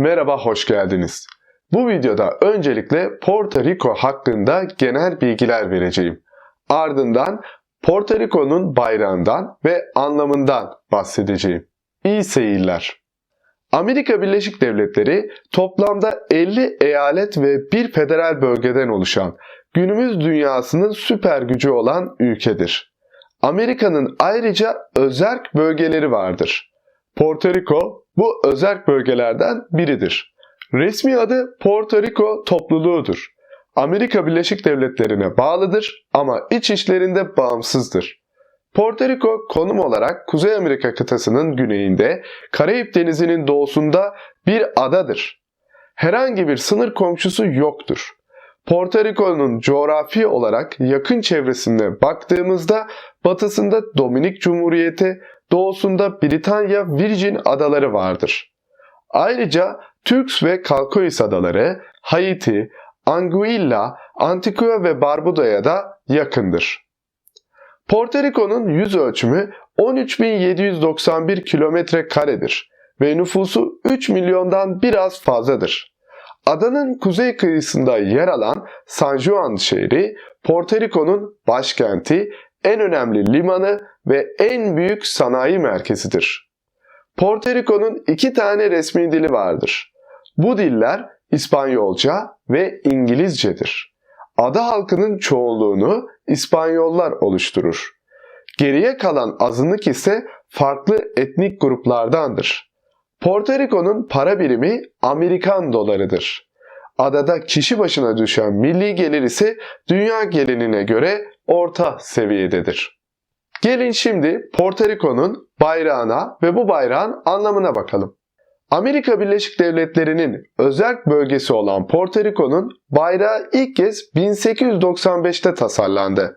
Merhaba, hoş geldiniz. Bu videoda öncelikle Porto Rico hakkında genel bilgiler vereceğim. Ardından Porto Rico'nun bayrağından ve anlamından bahsedeceğim. İyi seyirler. Amerika Birleşik Devletleri toplamda 50 eyalet ve bir federal bölgeden oluşan günümüz dünyasının süper gücü olan ülkedir. Amerika'nın ayrıca özerk bölgeleri vardır. Porto Rico bu özerk bölgelerden biridir. Resmi adı Porto Rico topluluğudur. Amerika Birleşik Devletleri'ne bağlıdır ama iç işlerinde bağımsızdır. Porto Rico konum olarak Kuzey Amerika kıtasının güneyinde, Karayip Denizi'nin doğusunda bir adadır. Herhangi bir sınır komşusu yoktur. Porto Rico'nun coğrafi olarak yakın çevresine baktığımızda batısında Dominik Cumhuriyeti, doğusunda Britanya Virgin Adaları vardır. Ayrıca Turks ve Kalkois Adaları, Haiti, Anguilla, Antigua ve Barbuda'ya da yakındır. Porto Rico'nun yüz ölçümü 13.791 kilometre karedir ve nüfusu 3 milyondan biraz fazladır. Adanın kuzey kıyısında yer alan San Juan şehri, Porto Rico'nun başkenti, en önemli limanı ve en büyük sanayi merkezidir. Porto Rico'nun iki tane resmi dili vardır. Bu diller İspanyolca ve İngilizcedir. Ada halkının çoğunluğunu İspanyollar oluşturur. Geriye kalan azınlık ise farklı etnik gruplardandır. Porto Rico'nun para birimi Amerikan dolarıdır. Adada kişi başına düşen milli gelir ise dünya gelinine göre orta seviyededir. Gelin şimdi Porto Rico'nun bayrağına ve bu bayrağın anlamına bakalım. Amerika Birleşik Devletleri'nin özel bölgesi olan Porto Rico'nun bayrağı ilk kez 1895'te tasarlandı.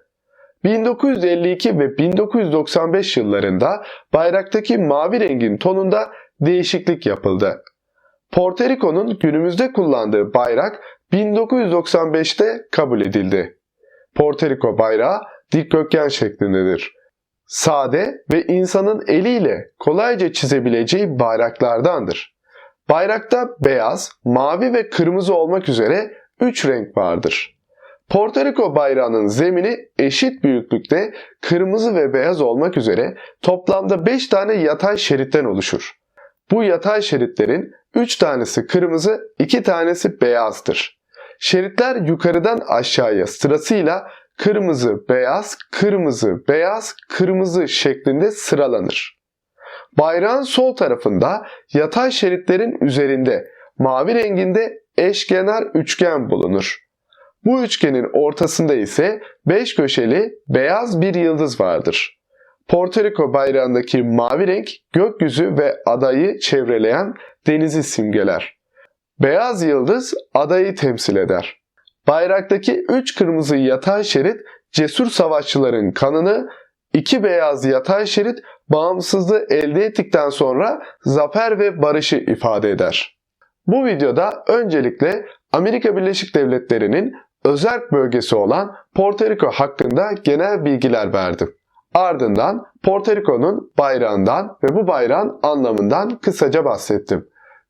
1952 ve 1995 yıllarında bayraktaki mavi rengin tonunda değişiklik yapıldı. Porto Rico'nun günümüzde kullandığı bayrak 1995'te kabul edildi. Porto Rico bayrağı dikdörtgen şeklindedir. Sade ve insanın eliyle kolayca çizebileceği bayraklardandır. Bayrakta beyaz, mavi ve kırmızı olmak üzere 3 renk vardır. Porto Rico bayrağının zemini eşit büyüklükte kırmızı ve beyaz olmak üzere toplamda 5 tane yatay şeritten oluşur. Bu yatay şeritlerin 3 tanesi kırmızı, 2 tanesi beyazdır. Şeritler yukarıdan aşağıya sırasıyla kırmızı, beyaz, kırmızı, beyaz, kırmızı şeklinde sıralanır. Bayrağın sol tarafında yatay şeritlerin üzerinde mavi renginde eşkenar üçgen bulunur. Bu üçgenin ortasında ise beş köşeli beyaz bir yıldız vardır. Porto Rico bayrağındaki mavi renk gökyüzü ve adayı çevreleyen denizi simgeler. Beyaz yıldız adayı temsil eder. Bayraktaki üç kırmızı yatay şerit cesur savaşçıların kanını, iki beyaz yatay şerit bağımsızlığı elde ettikten sonra zafer ve barışı ifade eder. Bu videoda öncelikle Amerika Birleşik Devletleri'nin özel bölgesi olan Porto Rico hakkında genel bilgiler verdim. Ardından Porto Rico'nun bayrağından ve bu bayrağın anlamından kısaca bahsettim.